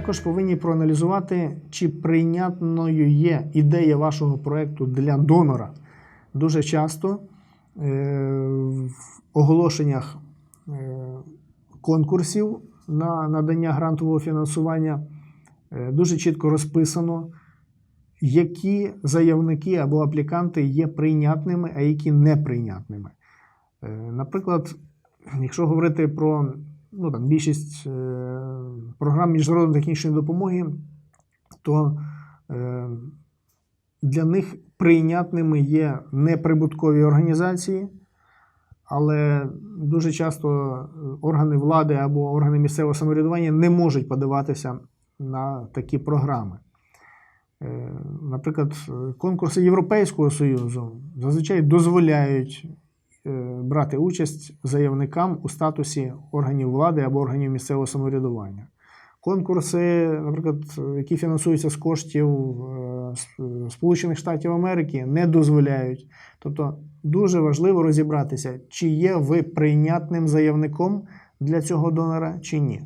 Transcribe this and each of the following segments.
також повинні проаналізувати, чи прийнятною є ідея вашого проєкту для донора. Дуже часто е, в оголошеннях е, конкурсів на надання грантового фінансування е, дуже чітко розписано, які заявники або апліканти є прийнятними, а які неприйнятними. Наприклад, якщо говорити про ну, там, більшість е, програм міжнародної технічної допомоги, то е, для них прийнятними є неприбуткові організації, але дуже часто е, органи влади або органи місцевого самоврядування не можуть подаватися на такі програми. Наприклад, конкурси Європейського Союзу зазвичай дозволяють брати участь заявникам у статусі органів влади або органів місцевого самоврядування. Конкурси, наприклад, які фінансуються з коштів е, Сполучених Штатів Америки, не дозволяють. Тобто дуже важливо розібратися, чи є ви прийнятним заявником для цього донора, чи ні.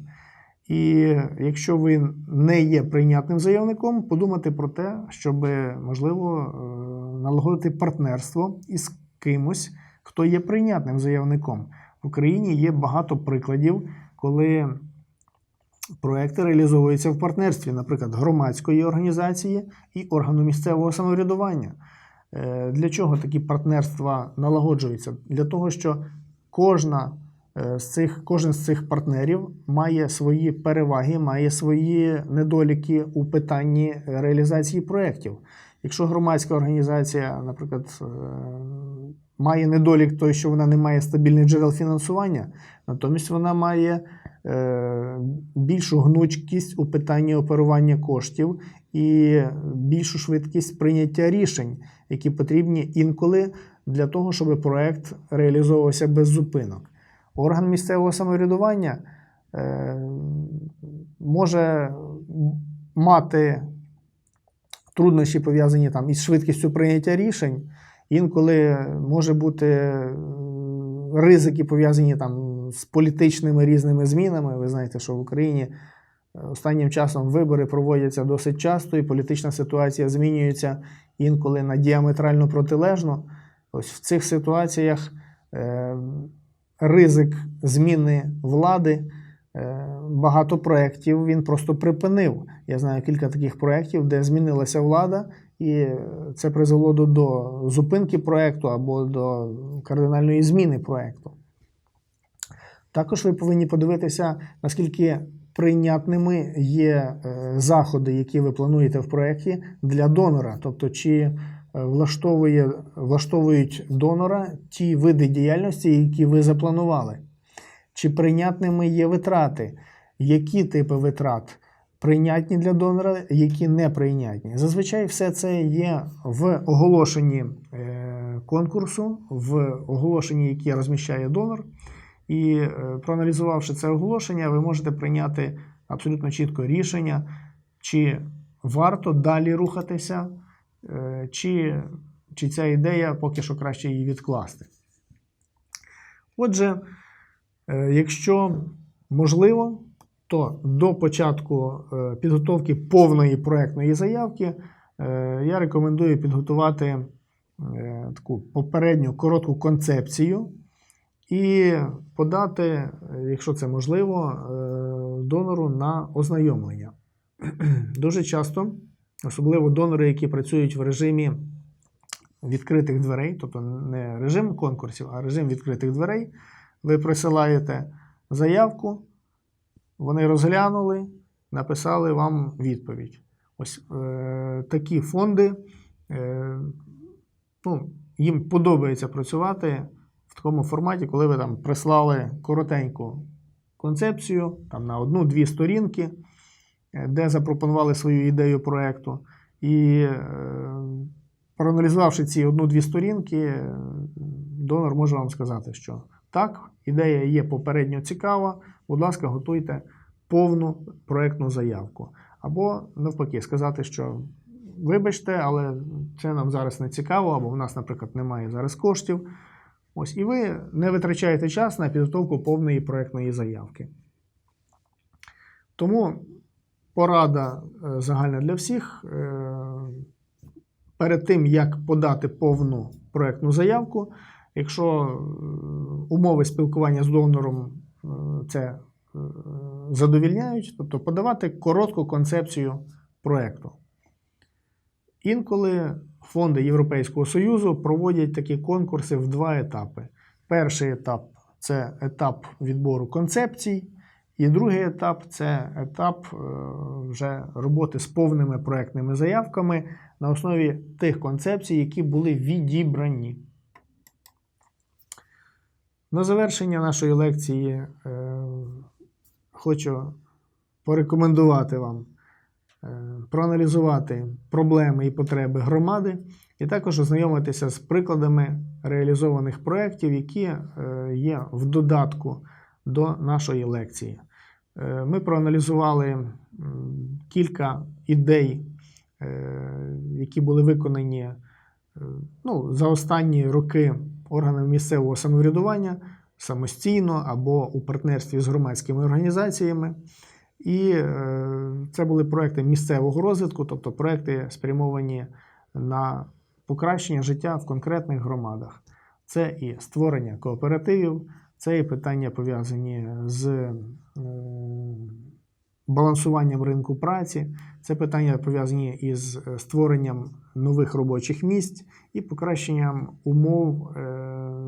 І якщо ви не є прийнятним заявником, подумати про те, щоб, можливо, е, налагодити партнерство із кимось, хто є прийнятним заявником. В Україні є багато прикладів, коли проекти реалізовуються в партнерстві, наприклад, громадської організації і органу місцевого самоврядування. Е, Для чого такі партнерства налагоджуються? Для того, що кожна е, з цих, кожен з цих партнерів має свої переваги, має свої недоліки у питанні реалізації проєктів. Якщо громадська організація, наприклад, е, має недолік той, що вона не має стабільних джерел фінансування, натомість вона має е, більшу гнучкість у питанні оперування коштів і більшу швидкість прийняття рішень, які потрібні інколи для того, щоб проект реалізовувався без зупинок. Орган місцевого самоврядування е, може мати труднощі пов'язані там із швидкістю прийняття рішень. Інколи може бути ризики пов'язані там з політичними різними змінами. Ви знаєте, що в Україні е, останнім часом вибори проводяться досить часто, і політична ситуація змінюється інколи на діаметрально протилежну. Ось в цих ситуаціях е, ризик зміни влади. Е, Багато проєктів він просто припинив. Я знаю кілька таких проєктів, де змінилася влада, і це призвело до, до зупинки проєкту або до кардинальної зміни проєкту. Також ви повинні подивитися, наскільки прийнятними є е, заходи, які ви плануєте в проєкті для донора. Тобто, чи е, влаштовує, влаштовують донора ті види діяльності, які ви запланували. Чи прийнятними є витрати? Які типи витрат прийнятні для донора, які не прийнятні? Зазвичай все це є в оголошенні е, конкурсу, в оголошенні, яке розміщає донор. І е, проаналізувавши це оголошення, ви можете прийняти абсолютно чітко рішення, чи варто далі рухатися, е, чи, чи ця ідея поки що краще її відкласти. Отже, якщо можливо, то до початку е, підготовки повної проектної заявки е, я рекомендую підготувати е, таку попередню коротку концепцію і подати, е, якщо це можливо, е, донору на ознайомлення. Дуже часто, особливо донори, які працюють в режимі відкритих дверей, тобто не режим конкурсів, а режим відкритих дверей, ви присилаєте заявку, вони розглянули, написали вам відповідь. Ось е, такі фонди, е, ну, їм подобається працювати в такому форматі, коли ви там прислали коротеньку концепцію там, на одну-дві сторінки, е, де запропонували свою ідею проєкту. І е, проаналізувавши ці одну-дві сторінки, е, донор може вам сказати, що так, ідея є попередньо цікава, будь ласка, готуйте повну проєктну заявку. Або навпаки, сказати, що вибачте, але це нам зараз не цікаво, або в нас, наприклад, немає зараз коштів. Ось, і ви не витрачаєте час на підготовку повної проєктної заявки. Тому порада е, загальна для всіх. Е, Перед тим, як подати повну проектну заявку, якщо е, умови спілкування з донором е, це е, задовільняють, тобто подавати коротку концепцію проекту. Інколи фонди Європейського Союзу проводять такі конкурси в два етапи. Перший етап це етап відбору концепцій, і другий етап це етап вже роботи з повними проектними заявками на основі тих концепцій, які були відібрані. На завершення нашої лекції е, хочу порекомендувати вам е, проаналізувати проблеми і потреби громади, і також ознайомитися з прикладами реалізованих проєктів, які е, є в додатку до нашої лекції. Е, Ми проаналізували кілька ідей, е, які були виконані е, ну, за останні роки органами місцевого самоврядування самостійно або у партнерстві з громадськими організаціями. І е, це були проекти місцевого розвитку, тобто проекти спрямовані на покращення життя в конкретних громадах. Це і створення кооперативів, це і питання пов'язані з е, балансуванням ринку праці, це питання пов'язані із е, створенням нових робочих місць і покращенням умов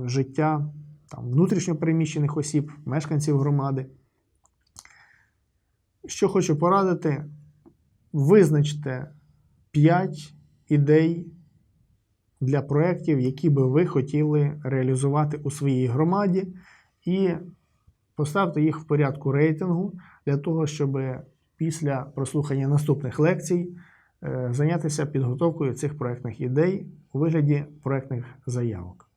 життя там, внутрішньопереміщених осіб, мешканців громади. Що хочу порадити, визначте 5 ідей для проєктів, які би ви хотіли реалізувати у своїй громаді, і поставте їх в порядку рейтингу для того, щоб після прослухання наступних лекцій е, зайнятися підготовкою цих проєктних ідей у вигляді проєктних заявок.